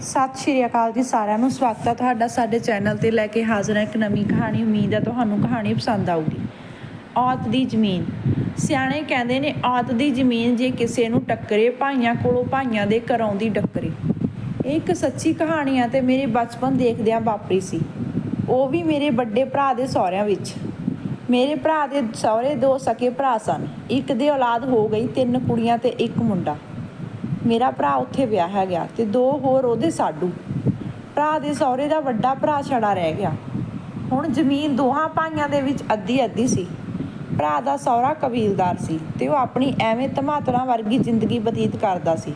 ਸਤਿ ਸ਼੍ਰੀ ਅਕਾਲ ਜੀ ਸਾਰਿਆਂ ਨੂੰ। ਸਵਾਗਤ ਹੈ ਤੁਹਾਡਾ ਸਾਡੇ ਚੈਨਲ ਤੇ ਲੈ ਕੇ ਹਾਜ਼ਰ ਹਾਂ ਇੱਕ ਨਵੀਂ ਕਹਾਣੀ। ਉਮੀਦ ਹੈ ਤੁਹਾਨੂੰ ਕਹਾਣੀ ਪਸੰਦ ਆਊਗੀ। ਔਤ ਦੀ ਜ਼ਮੀਨ। ਸਿਆਣੇ ਕਹਿੰਦੇ ਨੇ ਔਤ ਦੀ ਜ਼ਮੀਨ ਜੇ ਕਿਸੇ ਨੂੰ ਟੱਕਰੇ, ਭਾਈਆਂ ਕੋਲੋਂ ਭਾਈਆਂ ਦੇ ਘਰੋਂ ਦੀ ਟੱਕਰੇ ਇਹ ਇੱਕ ਸੱਚੀ ਕਹਾਣੀ ਆ ਤੇ ਮੇਰੇ ਬਚਪਨ ਦੇਖਦਿਆਂ ਵਾਪਰੀ ਸੀ। ਉਹ ਵੀ ਮੇਰੇ ਵੱਡੇ ਭਰਾ ਦੇ ਸਹੁਰਿਆਂ ਵਿੱਚ। ਮੇਰੇ ਭਰਾ ਦੇ ਸਹੁਰੇ ਦੋ ਸਕੇ ਭਰਾ ਸਨ। ਇੱਕ ਦੀ ਔਲਾਦ ਹੋ ਗਈ, ਤਿੰਨ ਕੁੜੀਆਂ ਤੇ ਇੱਕ ਮੁੰਡਾ। ਮੇਰਾ ਭਰਾ ਉੱਥੇ ਵਿਆਹਿਆ ਗਿਆ ਤੇ ਦੋ ਹੋਰ ਉਹਦੇ ਸਾਡੂ। ਭਰਾ ਦੇ ਸਹੁਰੇ ਦਾ ਵੱਡਾ ਭਰਾ ਛੜਾ ਰਹਿ ਗਿਆ। ਹੁਣ ਜ਼ਮੀਨ ਦੋਹਾਂ ਭਾਈਆਂ ਦੇ ਵਿੱਚ ਅੱਧੀ ਅੱਧੀ ਸੀ। ਭਰਾ ਦਾ ਸਹੁਰਾ ਕਬੀਲਦਾਰ ਸੀ ਤੇ ਉਹ ਆਪਣੀ ਐਵੇਂ ਧਮਾਤਰਾ ਵਰਗੀ ਜ਼ਿੰਦਗੀ ਬਤੀਤ ਕਰਦਾ ਸੀ।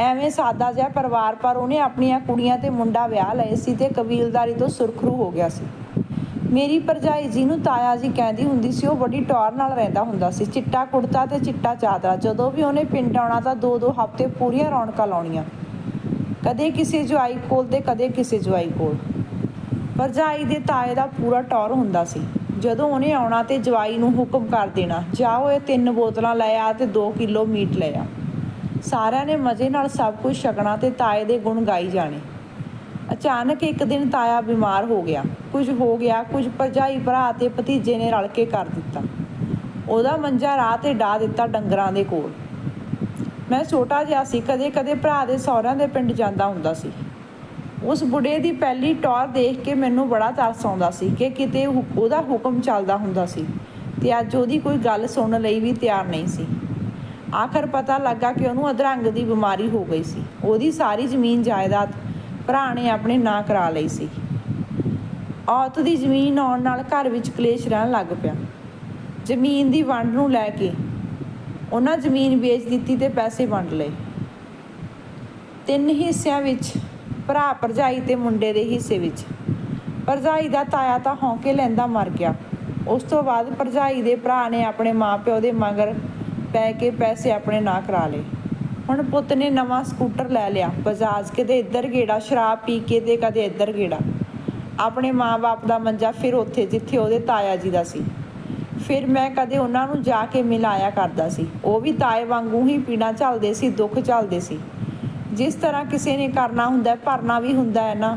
ਐਵੇਂ ਸਾਦਾ ਜਿਹਾ ਪਰਿਵਾਰ ਪਰ ਉਹਨੇ ਆਪਣੀਆਂ ਕੁੜੀਆਂ ਤੇ ਮੁੰਡਾ ਵਿਆਹ ਲਏ ਸੀ ਤੇ ਕਬੀਲਦਾਰੀ ਤੋਂ ਸੁਰਖਰੂ ਹੋ ਗਿਆ ਸੀ। ਮੇਰੀ ਭਰਜਾਈ ਜਿਹਨੂੰ ਤਾਇਆ ਜੀ ਕਹਿੰਦੀ ਹੁੰਦੀ ਸੀ, ਉਹ ਬੜੀ ਟੌਰ ਨਾਲ ਰਹਿੰਦਾ ਹੁੰਦਾ ਸੀ। ਚਿੱਟਾ ਕੁੜਤਾ ਤੇ ਚਿੱਟਾ ਚਾਦਰਾ, ਜਦੋਂ ਵੀ ਉਹਨੇ ਪਿੰਡ ਆਉਣਾ ਤਾਂ ਦੋ ਦੋ ਹਫ਼ਤੇ ਪੂਰੀਆਂ ਰੌਣਕਾਂ ਲਾਉਣੀਆਂ। ਕਦੇ ਕਿਸੇ ਜਵਾਈ ਕੋਲ ਤੇ ਕਦੇ ਕਿਸੇ ਜਵਾਈ ਕੋਲ। ਭਰਜਾਈ ਦੇ ਤਾਏ ਦਾ ਪੂਰਾ ਟੌਰ ਹੁੰਦਾ ਸੀ। ਜਦੋਂ ਉਹਨੇ ਆਉਣਾ ਤੇ ਜਵਾਈ ਨੂੰ ਹੁਕਮ ਕਰ ਦੇਣਾ, ਜਾਓ ਇਹ ਤਿੰਨ ਬੋਤਲਾਂ ਲੈ ਆ ਤੇ 2 ਕਿਲੋ ਮੀਟ ਲੈ ਆ। ਸਾਰਿਆਂ ਨੇ ਮਜ਼ੇ ਨਾਲ ਸਭ ਕੁਝ ਛਕਣਾ ਤੇ ਤਾਏ ਦੇ ਗੁਣ ਗਾਈ ਜਾਣੇ। ਅਚਾਨਕ ਇੱਕ ਦਿਨ ਤਾਇਆ ਬਿਮਾਰ ਹੋ ਗਿਆ। ਕੁਝ ਹੋ ਗਿਆ, ਕੁਝ ਭਰਜਾਈ ਭਰਾ ਤੇ ਭਤੀਜੇ ਨੇ ਰਲ ਕੇ ਕਰ ਦਿੱਤਾ। ਉਹਦਾ ਮੰਜਾ ਰਾਹ ਤੇ ਢਾ ਦਿੱਤਾ ਡੰਗਰਾਂ ਦੇ ਕੋਲ। ਮੈਂ ਛੋਟਾ ਜਿਹਾ ਸੀ ਕਦੇ ਕਦੇ ਭਰਾ ਦੇ ਸਹੁਰਿਆਂ ਦੇ ਪਿੰਡ ਜਾਂਦਾ ਹੁੰਦਾ ਸੀ। ਉਸ ਬੁੱਢੇ ਦੀ ਪਹਿਲੀ ਟੌਰ ਦੇਖ ਕੇ ਮੈਨੂੰ ਬੜਾ ਤਰਸ ਆਉਂਦਾ ਸੀ ਕਿ ਕਿਤੇ ਉਹਦਾ ਹੁਕਮ ਚੱਲਦਾ ਹੁੰਦਾ ਸੀ ਤੇ ਅੱਜ ਉਹਦੀ ਕੋਈ ਗੱਲ ਸੁਣਨ ਲਈ ਵੀ ਤਿਆਰ ਨਹੀਂ ਸੀ। ਆਖਰ ਪਤਾ ਲੱਗਾ ਕਿ ਉਹਨੂੰ ਅਧਰੰਗ ਦੀ ਬਿਮਾਰੀ ਹੋ ਗਈ ਸੀ। ਉਹਦੀ ਸਾਰੀ ਜ਼ਮੀਨ ਜਾਇਦਾਦ ਭਰਾ ਨੇ ਆਪਣੇ ਨਾਂ ਕਰਾ ਲਈ ਸੀ। ਔਰਤ ਦੀ ਜ਼ਮੀਨ ਆਉਣ ਨਾਲ ਘਰ ਵਿੱਚ ਕਲੇਸ਼ ਰਹਿਣ ਲੱਗ ਪਿਆ। ਜ਼ਮੀਨ ਦੀ ਵੰਡ ਨੂੰ ਲੈ ਕੇ ਉਹਨਾਂ ਜ਼ਮੀਨ ਵੇਚ ਦਿੱਤੀ ਤੇ ਪੈਸੇ ਵੰਡ ਲਏ। ਤਿੰਨ ਹਿੱਸਿਆਂ ਵਿੱਚ ਭਰਾ ਭਰਜਾਈ ਤੇ ਮੁੰਡੇ ਦੇ ਹਿੱਸੇ ਵਿੱਚ। ਭਰਜਾਈ ਦਾ ਤਾਇਆ ਤਾਂ ਹੌਂਕੇ ਲੈਂਦਾ ਮਰ ਗਿਆ। ਉਸ ਤੋਂ ਬਾਅਦ ਭਰਜਾਈ ਦੇ ਭਰਾ ਨੇ ਆਪਣੇ ਮਾਪਿਓ ਦੇ ਮਗਰ ਪੈ ਕੇ ਪੈਸੇ ਆਪਣੇ ਨਾਂ ਕਰਾ ਲਏ। ਹੁਣ ਪੁੱਤ ਨੇ ਨਵਾਂ ਸਕੂਟਰ ਲੈ ਲਿਆ, ਬਜਾਜ ਕਿਤੇ ਇੱਧਰ ਗੇੜਾ, ਸ਼ਰਾਬ ਪੀ ਕੇ ਤੇ ਕਦੇ ਇੱਧਰ ਗੇੜਾ। ਆਪਣੇ ਮਾਂ-ਬਾਪ ਦਾ ਮੰਜਾ ਫਿਰ ਉੱਥੇ, ਜਿੱਥੇ ਉਹਦੇ ਤਾਇਆ ਜੀ ਦਾ ਸੀ। ਫਿਰ ਮੈਂ ਕਦੇ ਉਹਨਾਂ ਨੂੰ ਜਾ ਕੇ ਮਿਲਾਇਆ ਕਰਦਾ ਸੀ। ਉਹ ਵੀ ਤਾਏ ਵਾਂਗੂ ਹੀ ਪੀਣਾ ਝੱਲਦੇ ਸੀ, ਦੁੱਖ ਝੱਲਦੇ ਸੀ। ਜਿਸ ਤਰ੍ਹਾਂ ਕਿਸੇ ਨੇ ਕਰਨਾ ਹੁੰਦਾ, ਭਰਨਾ ਵੀ ਹੁੰਦਾ ਹੈ ਨਾ।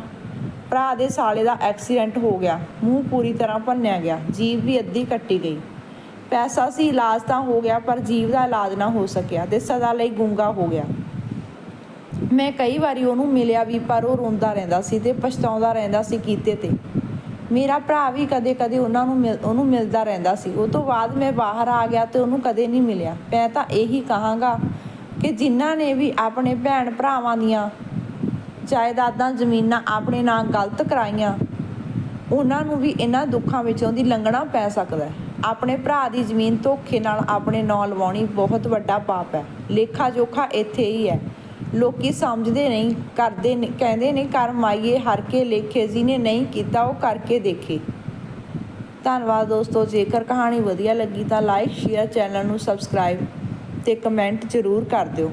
ਭਰਾ ਦੇ ਸਾਲੇ ਦਾ ਐਕਸੀਡੈਂਟ ਹੋ ਗਿਆ, ਮੂੰਹ ਪੂਰੀ ਤਰ੍ਹਾਂ ਭੰਨਿਆ ਗਿਆ, ਜੀਭ ਵੀ ਅੱਧੀ ਕੱਟੀ ਗਈ। ਪੈਸਾ ਸੀ, ਇਲਾਜ ਤਾਂ ਹੋ ਗਿਆ, ਪਰ ਜੀਵ ਦਾ ਇਲਾਜ ਨਾ ਹੋ ਸਕਿਆ ਤੇ ਸਦਾ ਲਈ ਗੂੰਗਾ ਹੋ ਗਿਆ। ਮੈਂ ਕਈ ਵਾਰੀ ਉਹਨੂੰ ਮਿਲਿਆ ਵੀ, ਪਰ ਉਹ ਰੋਂਦਾ ਰਹਿੰਦਾ ਸੀ ਤੇ ਪਛਤਾਉਂਦਾ ਰਹਿੰਦਾ ਸੀ ਕੀਤੇ ਤੇ। ਮੇਰਾ ਭਰਾ ਵੀ ਕਦੇ-ਕਦੇ ਉਹਨਾਂ ਨੂੰ ਮਿਲ- ਉਹਨੂੰ ਮਿਲਦਾ ਰਹਿੰਦਾ ਸੀ। ਉਹ ਤੋਂ ਬਾਅਦ ਮੈਂ ਬਾਹਰ ਆ ਗਿਆ ਤੇ ਉਹਨੂੰ ਕਦੇ ਨਹੀਂ ਮਿਲਿਆ। ਮੈਂ ਤਾਂ ਇਹੀ ਕਹਾਂਗਾ ਕਿ ਜਿਨ੍ਹਾਂ ਨੇ ਵੀ ਆਪਣੇ ਭੈਣ ਭਰਾਵਾਂ ਦੀਆਂ ਜਾਇਦਾਦਾਂ, ਜ਼ਮੀਨਾਂ ਆਪਣੇ ਨਾਲ ਗਲਤ ਕਰਾਈਆਂ, ਉਹਨਾਂ ਨੂੰ ਵੀ ਇਹਨਾਂ ਦੁੱਖਾਂ ਵਿੱਚੋਂ ਦੀ ਲੰਘਣਾ ਪੈ ਸਕਦਾ ਹੈ। ਆਪਣੇ ਭਰਾ ਦੀ ਜ਼ਮੀਨ ਧੋਖੇ ਨਾਲ ਆਪਣੇ ਨਾਂ ਲਵਾਉਣੀ ਬਹੁਤ ਵੱਡਾ ਪਾਪ ਹੈ। ਲੇਖਾ ਜੋਖਾ ਇੱਥੇ ਹੀ ਹੈ। ਲੋਕੀ ਸਮਝਦੇ ਨਹੀਂ, ਕਰਦੇ ਨੇ, ਕਹਿੰਦੇ ਨੇ ਕਰਮ ਮਾਈਏ ਹਰ ਕੇ ਲੇਖੇ, ਜਿਹਨੇ ਨਹੀਂ ਕੀਤਾ ਉਹ ਕਰਕੇ ਦੇਖੇ। ਧੰਨਵਾਦ ਦੋਸਤੋ, ਜੇਕਰ ਕਹਾਣੀ ਵਧੀਆ ਲੱਗੀ ਤਾਂ ਲਾਈਕ ਸ਼ੇਅਰ ਚੈਨਲ ਨੂੰ ਸਬਸਕ੍ਰਾਈਬ ਤੇ ਕਮੈਂਟ ਜ਼ਰੂਰ ਕਰ ਦਿਓ।